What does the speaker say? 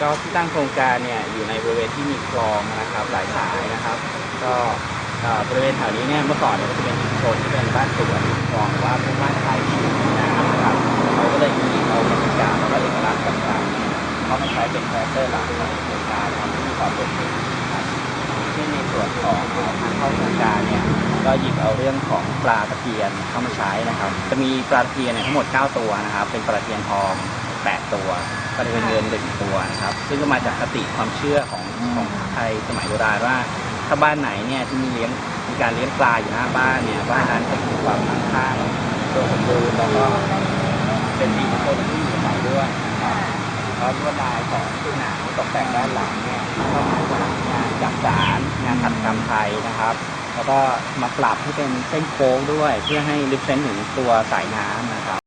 ก็ที่ตั้งโครงการเนี่ยอยู่ในบริเวณที่มีคลองนะครับหลายสายนะครับ ก็บริเวณแถวนี้เนี่ยเมื่อก่อนเนี่ยก็จะเป็นชุมชนที่เป็นบ้านสวนคลองหรือว่าเป็นบ้านไทยที่อยู่ในน้ำนะครับเขาก็เลยมีเอาบรรยากาศแล้วก็เอกลักษณ์ต่างๆเนี่ยเขามาใช้เป็นแรคเตอร์หลักของโครงการทำให้มีความโดดเด่นนะครับเช่นในส่วนของทางเข้าโครงการเนี่ยก็หยิบเอาเรื่องของปลาตะเพียนเข้ามาใช้นะครับ จะมีปลาตะเพียนเนี่ยทั้งหมด 9 ตัวนะครับ เป็นปลาตะเพียนทอง 8 ตัวปลาตะเพียนเงินหนึ่งตัวนะครับ ซึ่งก็มาจากคติความเชื่อของของไทยสมัยโบราณว่า ถ้าบ้านไหนเนี่ยที่มีเลี้ยงมีการเลี้ยงปลาอยู่หน้าบ้านเนี่ยบ้านนั้นจะมีความมั่งคั่งโดยสมบูรณ์แล้วก็เป็นดีของคนที่อยู่อาศัยด้วยนะครับแล้วลวดลายของผนังตกแต่งด้านหลังเนี่ยก็มาจากงานจักสารงานหัตถกรรมไทยนะครับแล้วก็มาปรับให้เป็นเส้นโค้งด้วย เพื่อให้ลึกเส้นถึงตัวสายน้ำนะครับ